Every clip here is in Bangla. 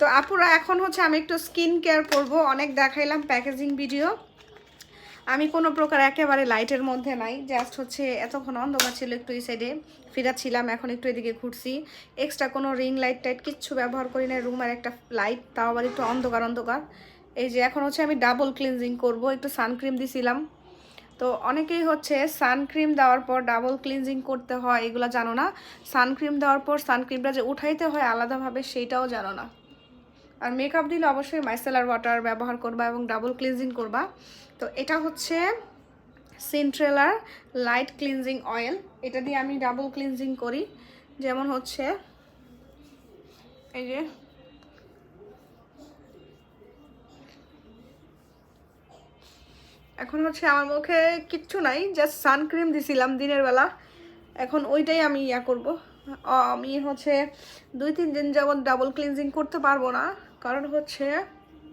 তো আপুরা, এখন হচ্ছে আমি একটু স্কিন কেয়ার করব। অনেক দেখাইলাম প্যাকেজিং ভিডিও আমি কোনো প্রকার একেবারে লাইটের মধ্যে নাই। জাস্ট হচ্ছে এতক্ষণ অন্ধকার ছিল একটু এই সাইডে ফিরাচ্ছিলাম, এখন একটু এদিকে ঘুরছি। এক্সট্রা কোনো রিং লাইট টাইট কিচ্ছু ব্যবহার করি না রুমের একটা লাইট তাও আবার একটু অন্ধকার অন্ধকার। এই যে এখন হচ্ছে আমি ডাবল ক্লিনজিং করব। একটু সানক্রিম দিছিলাম। তো অনেকেই হচ্ছে সানক্রিম দেওয়ার পর ডাবল ক্লিনজিং করতে হয়, এগুলো জানো না। সানক্রিম দেওয়ার পর সানক্রিমটা যে উঠাইতে হয় আলাদাভাবে, সেইটাও জানো না। আর মেকআপ দিলে অবশ্যই মাইসেলার ওয়াটার ব্যবহার করবা এবং ডাবল ক্লিনজিং করবা। তো এটা হচ্ছে সিন্ট্রেলার লাইট ক্লিনজিং অয়েল এটা দিয়ে আমি ডাবল ক্লিনজিং করি। যেমন হচ্ছে, এই যে, এখন হচ্ছে আমার মুখে কিচ্ছু নাই জাস্ট সানক্রিম দিছিলাম দিনের বেলা। এখন ওইটাই আমি ইয়া করব। আমি হচ্ছে দুই, তিন দিন যাবৎ ডাবল ক্লিনজিং করতে পারব না। কারণ হচ্ছে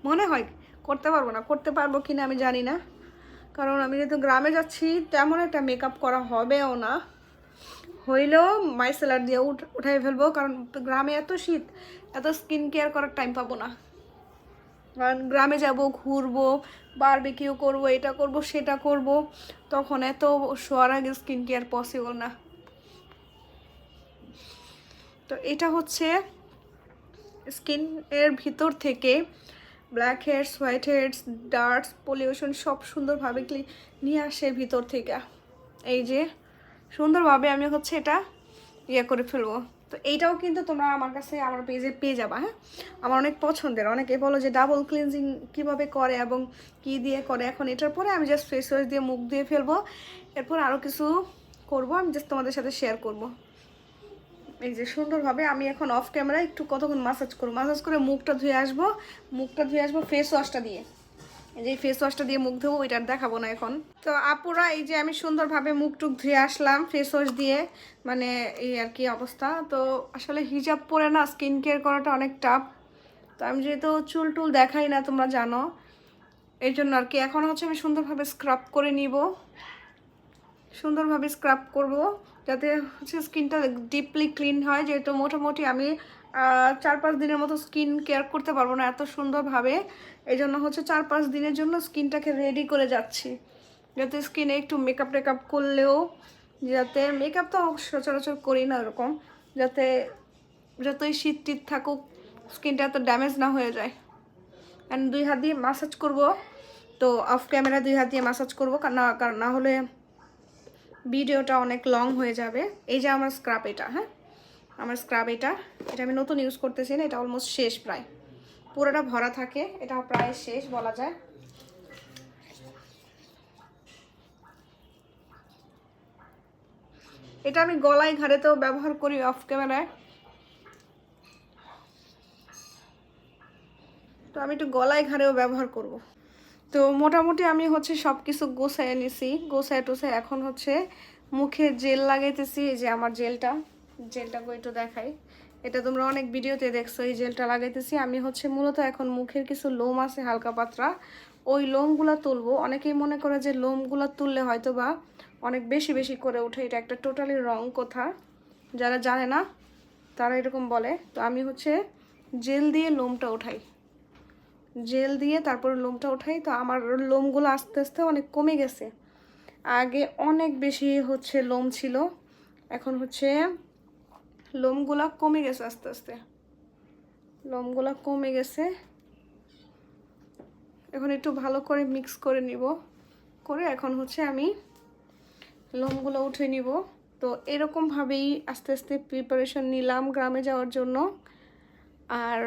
মনে হয় করতে পারব না। করতে পারব কি না আমি জানি না। কারণ আমি যেহেতু গ্রামে যাচ্ছি, তেমন একটা মেকআপ করা হবেও না। হইলেও মাইসেলার দিয়ে উঠ, উঠাই ফেলব। কারণ গ্রামে এত শীত, এত স্কিন কেয়ার করার টাইম পাবো না। কারণ গ্রামে যাব, ঘুরবো বারবিকিউ করব, এটা করব, সেটা করব, তখন এত শোয়ার আগে স্কিন কেয়ার পসিবল না। তো এটা হচ্ছে স্কিন এর ভিতর থেকে black heads white heads darks, pollution সব সুন্দরভাবে নিয়ে আসে ভিতর থেকে। এই যে সুন্দরভাবে আমি হচ্ছে এটা ইয়ে করে ফেলব। তো এইটাও কিন্তু তোমরা আমার কাছে আমার পেজে পেয়ে যাবা হ্যাঁ? আমার অনেক পছন্দের। অনেকে বলো যে ডাবল ক্লিনজিং কীভাবে করে এবং কি দিয়ে করে। এখন এটার পরে আমি জাস্ট ফেস ওয়াশ দিয়ে মুখ দিয়ে ফেলব। এরপর আরও কিছু করব। আমি জাস্ট তোমাদের সাথে শেয়ার করব। এই যে সুন্দরভাবে আমি এখন অফ ক্যামেরা একটু কতক্ষণ মাসাজ করব? মাসাজ করে মুখটা ধুয়ে আসব। মুখটা ধুয়ে আসব ফেস ওয়াশটা দিয়ে। এই যে ফেস ওয়াশটা দিয়ে মুখ ধোবো, ওইটা দেখাবো না এখন। তো আপুরা, এই যে আমি সুন্দরভাবে মুখ টুক ধুয়ে আসলাম ফেস ওয়াশ দিয়ে মানে এই আর কি অবস্থা। তো আসলে হিজাব পরে না স্কিন কেয়ার করাটা অনেক টাফ তো আমি যেহেতু চুল টুল দেখাই না, তোমরা জানো। এই জন্য আর কি, এখন হচ্ছে আমি সুন্দরভাবে স্ক্রাব করে নিব। সুন্দরভাবে স্ক্রাব করব। যাতে হচ্ছে স্কিনটা ডিপলি ক্লিন হয়, যেহেতু মোটামুটি আমি চার পাঁচ দিনের মতো স্কিন কেয়ার করতে পারব না এত সুন্দরভাবে। এই জন্য হচ্ছে চার পাঁচ দিনের জন্য স্কিনটাকে রেডি করে যাচ্ছি। যাতে স্কিনে একটু মেকআপ টেকআপ করলেও যাতে মেকআপ তো সচরাচর করি না ওরকম, যাতে যতই শীত টিত থাকুক, স্কিনটা এত ড্যামেজ না হয়ে যায়। অ্যান্ড দুই হাত দিয়ে মাসাজ করব, তো অফ ক্যামেরা দুই হাত দিয়ে মাসাজ করব না কারণ না হলে ভিডিওটা অনেক লং হয়ে যাবে। এই যে আমার স্ক্রাব এটা হ্যাঁ? আমার স্ক্রাব এটা এটা আমি নতুন ইউজ করতেছি না, এটা অলমোস্ট শেষ প্রায়। পুরোটা ভরা থাকে, এটা প্রায় শেষ বলা যায়। এটা আমি গলায় ঘাড়েতেও ব্যবহার করি অফ ক্যামেরায় তো আমি একটু গলায় ঘাড়েও ব্যবহার করব। তো মোটামুটি আমি হচ্ছে সব কিছু গোছায় নিছি, গোছায় টোছায় এখন হচ্ছে মুখে জেল লাগাইতেছি, এই যে আমার জেলটা। জেলটাকে একটু দেখাই। এটা তোমরা অনেক ভিডিওতে দেখছ, এই জেলটা লাগাইতেছি। আমি হচ্ছে মূলত এখন মুখের কিছু লোম আছে, হালকা পাতলা ওই লোমগুলা তুলবো। অনেকেই মনে করে যে লোমগুলা তুললে হয়তো বা অনেক বেশি বেশি করে ওঠে। এটা একটা টোটালি রং কথা। যারা জানে না, তারা এরকম বলে। তো আমি হচ্ছে জেল দিয়ে লোমটা ওঠাই জেল দিয়ে তারপর লোমটা ওঠাই, তো আমার লোমগুলো আস্তে আস্তে অনেক কমে গেছে। আগে অনেক বেশি হচ্ছে লোম ছিল, এখন হচ্ছে লোমগুলা কমে গেছে আস্তে আস্তে। লোমগুলা কমে গেছে। এখন একটু ভালো করে মিক্স করে নিব। করে এখন হচ্ছে আমি লোমগুলো উঠে নিব। তো এরকমভাবেই আস্তে আস্তে প্রিপারেশন নিলাম গ্রামে যাওয়ার জন্য। আর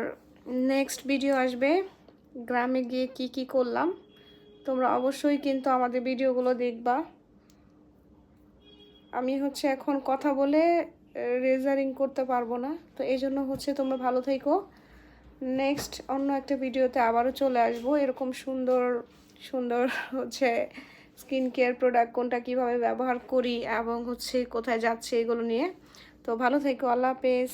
নেক্সট ভিডিও আসবে গ্রামে গিয়ে কি কি করলাম, তোমরা অবশ্যই কিন্তু আমাদের ভিডিওগুলো দেখবা। আমি হচ্ছে এখন কথা বলে রেজারিং করতে পারব না। তো এই জন্য হচ্ছে তোমরা ভালো থেকো। নেক্সট অন্য একটা ভিডিওতে আবারও চলে আসব। এরকম সুন্দর সুন্দর হচ্ছে স্কিন কেয়ার প্রোডাক্ট কোনটা কীভাবে ব্যবহার করি এবং হচ্ছে কোথায় যাচ্ছে এগুলো নিয়ে। তো ভালো থেকো, আল্লাহ হাফেজ।